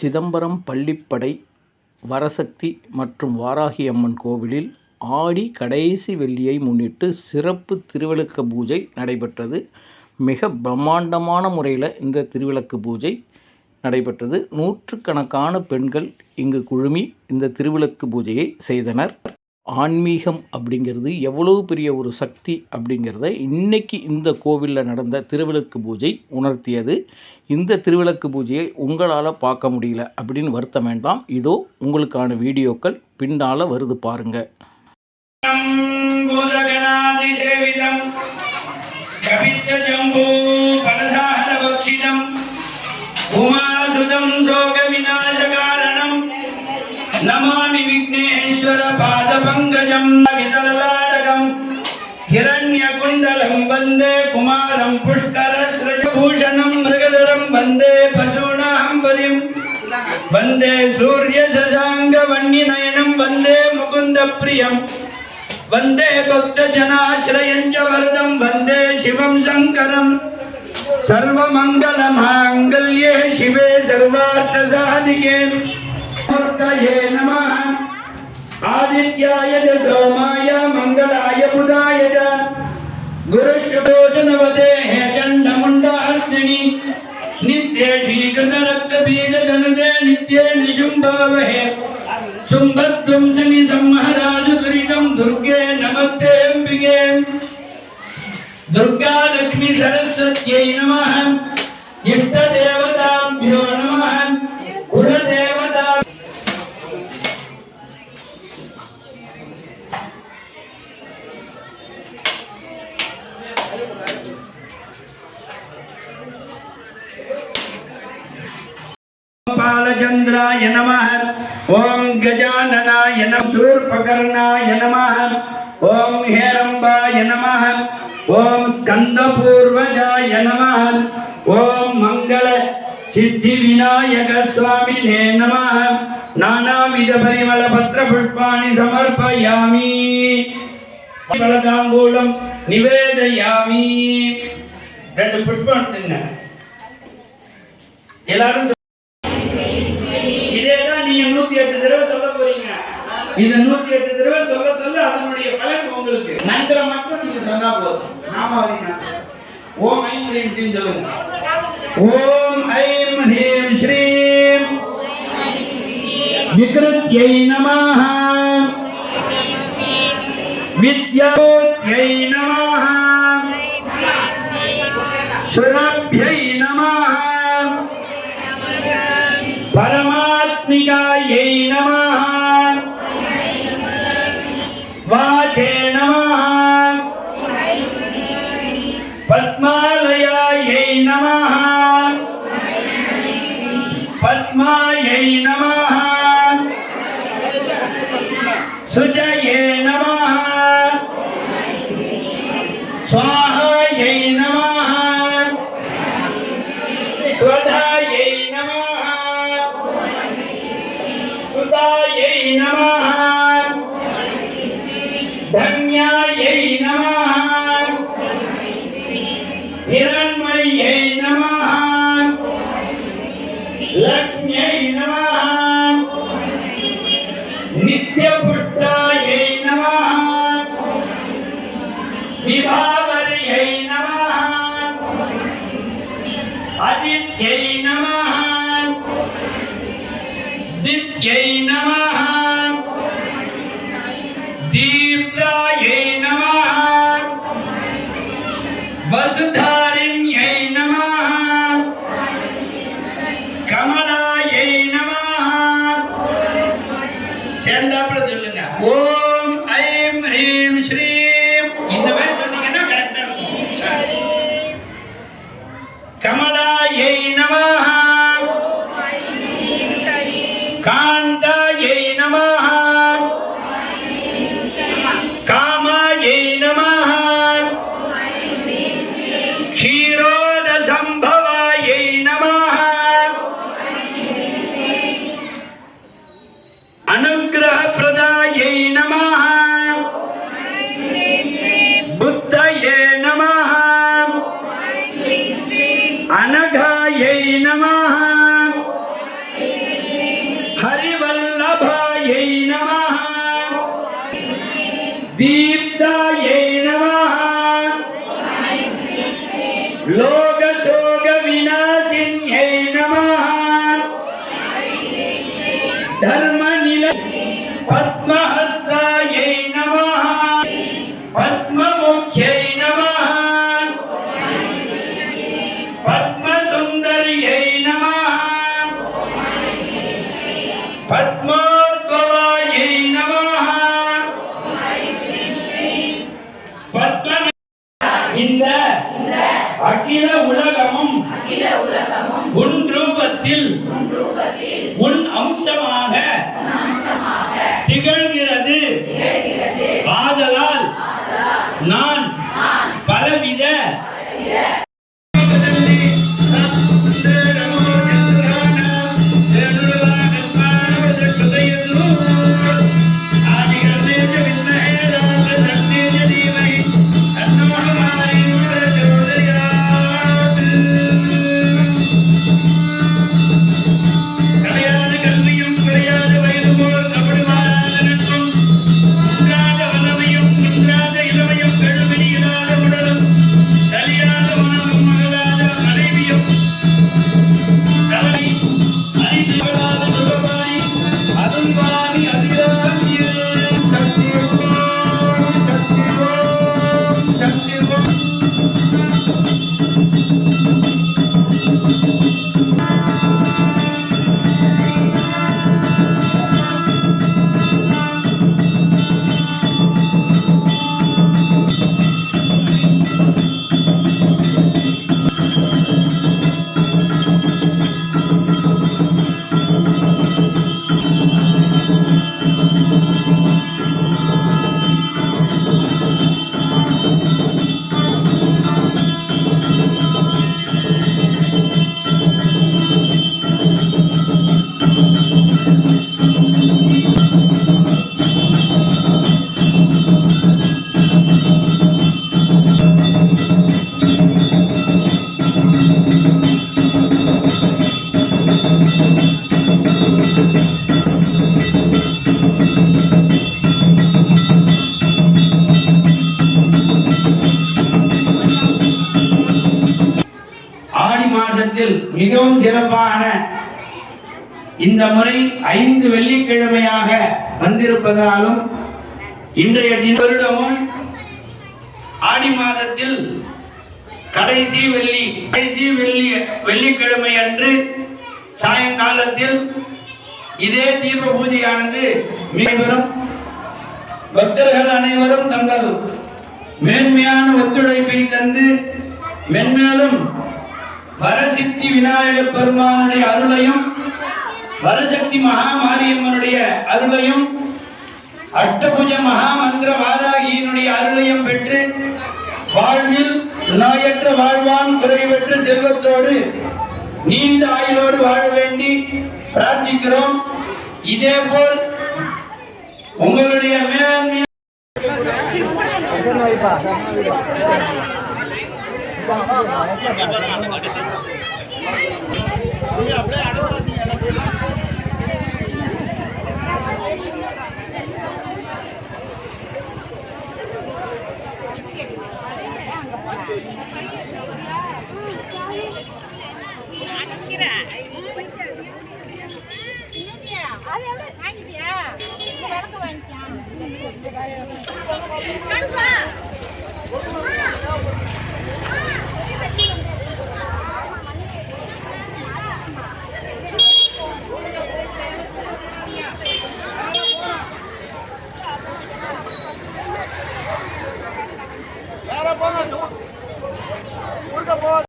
சிதம்பரம் பள்ளிப்படை வரசக்தி மற்றும் வாராகி அம்மன் கோவிலில் ஆடி கடைசி வெள்ளியை முன்னிட்டு சிறப்பு திருவிளக்கு பூஜை நடைபெற்றது. மிக பிரம்மாண்டமான முறையில் இந்த திருவிளக்கு பூஜை நடைபெற்றது. நூற்றுக்கணக்கான பெண்கள் இங்கு குழுமி இந்த திருவிளக்கு பூஜையை செய்தனர். ஆன்மீகம் அப்படிங்கிறது எவ்வளோ பெரிய ஒரு சக்தி அப்படிங்கிறத இன்றைக்கி இந்த கோவிலில் நடந்த திருவிளக்கு பூஜை உணர்த்தியது. இந்த திருவிளக்கு பூஜையை உங்களால் பார்க்க முடியல அப்படின்னு வருத்தம் வேண்டாம். இதோ உங்களுக்கான வீடியோக்கள் பின்னால் வருது பாருங்கள் நமாமி விக்னே कपित्तजम्बू फलसाहसभक्षितम् उमासुतं शोकविनाशकारणं नमामि विघ्नेश्वर पादपङ्कजं वितललाटकं हिरण्यकुण्डलं वन्दे कुमारं पुष्करस्रजभूषणं मृगधरं वन्दे पशूनां बलिम् वन्दे सूर्यशशाङ्गवन्निनयनं वन्दे मुकुन्दप्रियम् वन्दे भक्तजनाश्रयं च वरदं वन्दे शिवं शङ्करम् सर्वमङ्गलमाङ्गल्ये शिवे सर्वार्थसाधिके मूर्तये नमः आदित्याय च सोमाय मङ्गलाय बुधाय च। गुरुश्रोजनवदेः चण्डमुण्डार्दिनि निःशेषीकृतरक्तबीजधनुदे नित्ये निशुम्भावहे। दुर्गे नमस्ते अम्बिके। दुर्गालक्ष्मी सरस्वत्यै नमः। इष्टदेवताभ्यो नमः। ஓம் கஜானனாய நம் சூர்பகர்ணாய நமः ஓம் ஹேரம்பாய நமः ஓம் ஸ்கந்தபூர்வஜாய நமः ஓம் மங்கள சித்தி விநாயக சுவாமினே நமः. நானாவித பரிமள பத்திர புஷ்பாணி சமர்ப்பயாமி. பலதாம்பூலம் நிவேதயாமி. ரெண்டு புஷ்பம் எடுத்துங்க எல்லாரும் இந்த நூத்தி எட்டு தடவை சொல்ல சொல்ல அதனுடைய பலன் உங்களுக்கு மந்திரம் மட்டும் நீங்க சொன்னா போதும் நாமாவை ஓம் ஐம் ஹ்ரீம் ஸ்ரீம் சொல்லுங்க ஓம் ஐம் ஹ்ரீம் ஸ்ரீம் விக்ருத்யை நமஹ வித்யோத்யை நமஹ ஸ்ருணப்யை పద్మాయై నమ సుజయే నమ స్వాహాయై నమ స్వధాయై నమ సుతాయై నమ ధన్ এই गोविन्दायै नमः लोकशोकविनाशिन्यै नमः धर्मनिल पद्महस्त அகில உலகமும் உன் ரூபத்தில் உன் அம்சமாக திகழ்கிறது. ஆதலால் நான் பலவித மிகவும் சிறப்பான இந்த முறை ஐந்து வெள்ளிக்கிழமையாக வந்திருப்பதாலும் இன்றைய தின வருடமும் ஆடி மாதத்தில் கடைசி வெள்ளி கடைசி வெள்ளி வெள்ளிக்கிழமை அன்று சாயங்காலத்தில் இதே தீப பூஜையானது மிகவும் பக்தர்கள் அனைவரும் தங்கள் மேன்மையான ஒத்துழைப்பை தந்து மென்மேலும் வரசித்தி விநாயகர் பெருமானுடைய அருளையும் வரசக்தி மகா மாரியம்மனுடைய அருளையும் அஷ்டபுஜ மகாமந்திர வாராகியினுடைய அருளையும் பெற்று வாழ்வில் நோயற்ற வாழ்வான் குறைவற்ற செல்வத்தோடு நீண்ட ஆயுளோடு வாழ வேண்டி பிரார்த்திக்கிறோம். இதேபோல் உங்களுடைய மேன்மை આપણે